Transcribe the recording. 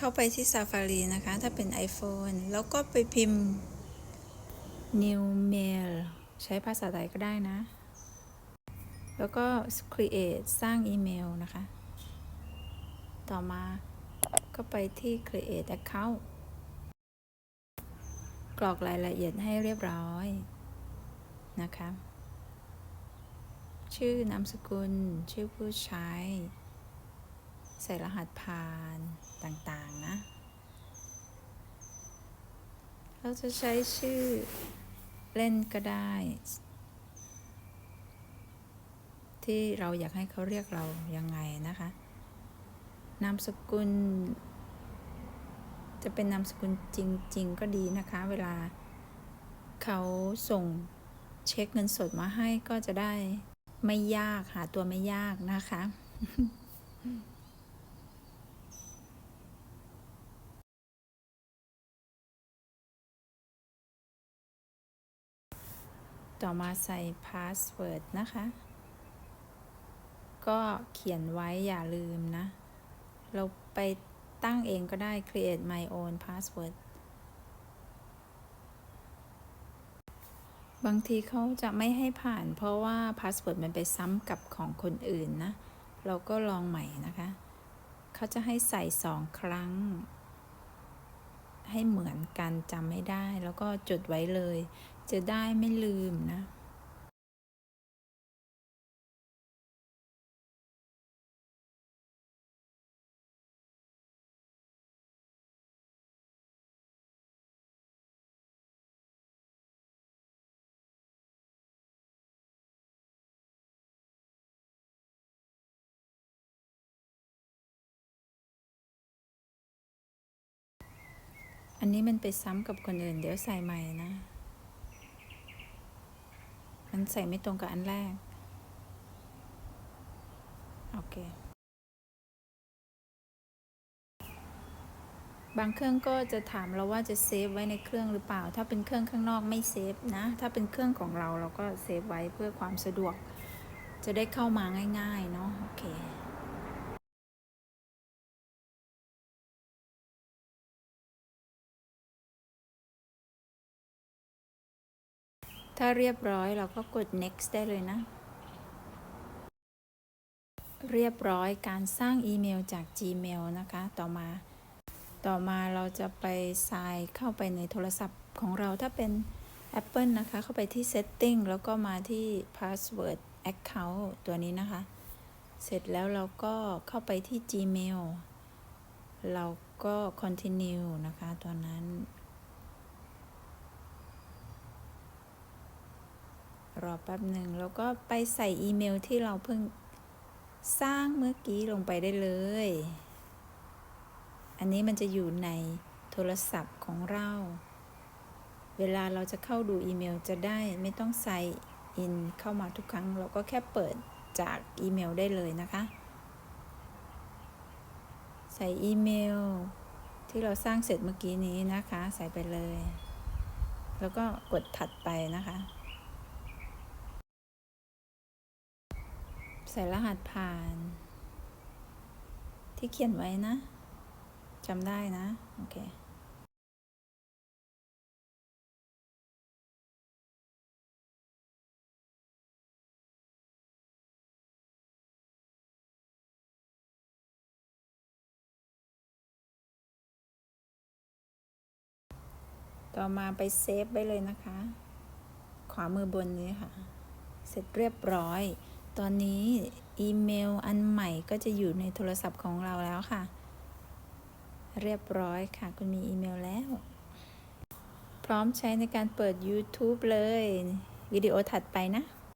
เข้าไปที่ Safari นะคะ ถ้าเป็น iPhone แล้วก็ไปพิมพ์ new mail ใช้ภาษาไทยก็ได้นะ แล้วก็ create สร้างอีเมลนะคะ ต่อมาก็ไปที่ create account กรอกรายละเอียดให้เรียบร้อยนะคะ ชื่อนามสกุล ชื่อผู้ใช้ ใส่รหัสผ่านต่างๆนะ เราจะใช้ชื่อเล่นก็ได้ ที่เราอยากให้เขาเรียกเรายังไงนะคะ นามสกุล จะเป็นนามสกุลจริง ๆ ก็ดีนะคะ เวลาเขาส่งเช็คเงินสดมาให้ก็จะได้ไม่ยากหาตัวไม่ยากนะคะ ต่อมาใส่พาสเวิร์ดนะคะ ก็เขียนไว้อย่าลืมนะ เราไปตั้งเองก็ได้ create my own password บางทีเขาจะไม่ให้ผ่าน เพราะว่าพาสเวิร์ดมันไปซ้ำกับของคนอื่นนะ เราก็ลองใหม่นะคะ เขาจะให้ใส่สองครั้ง ให้เหมือนกันจำไม่ได้ แล้วก็จดไว้เลย จะได้ไม่ลืมนะอันนี้มันไปซ้ำกับคนอื่นเดี๋ยวใส่ใหม่นะันใส่ไม่ตรงกับอันแรก โอเค บางเครื่องก็จะถามเราว่าจะเซฟไว้ในเครื่องหรือเปล่า ถ้าเป็นเครื่องข้างนอกไม่เซฟนะ ถ้าเป็นเครื่องของเราเราก็เซฟไว้เพื่อความสะดวก จะได้เข้ามาง่าย ๆ เนาะ ถ้าเรียบร้อยเราก็กด next ได้เลยนะ เรียบร้อยการสร้างอีเมลจาก Gmail นะคะ ต่อมา ต่อมาเราจะไปใส่เข้าไปในโทรศัพท์ของเราถ้าเป็น Apple นะคะ เข้าไปที่ setting แล้วก็มาที่ password account ตัวนี้นะคะ เสร็จแล้วเราก็เข้าไปที่ Gmail เราก็ continue นะคะ ตัวนั้น รอแป๊บหนึ่งแล้วก็ไปใส่อีเมลที่เราเพิ่งสร้างเมื่อกี้ลงไปได้เลย อันนี้มันจะอยู่ในโทรศัพท์ของเรา เวลาเราจะเข้าดูอีเมลจะได้ไม่ต้องใส่อินเข้ามาทุกครั้ง เราก็แค่เปิดจากอีเมลได้เลยนะคะ ใส่อีเมล ที่เราสร้างเสร็จเมื่อกี้นี้นะคะ ใส่ไปเลย แล้วก็กดถัดไปนะคะ ใส่รหัสผ่าน ที่เขียนไว้นะจำได้นะ โอเคต่อมาไปเซฟไว้เลยนะคะ ขวามือบนนี้ค่ะ เสร็จเรียบร้อย ตอนนี้อีเมลอันใหม่ก็จะอยู่ในโทรศัพท์ของเราแล้วค่ะ เรียบร้อยค่ะ คุณมีอีเมลแล้ว พร้อมใช้ในการเปิด YouTube เลย วิดีโอถัดไปนะ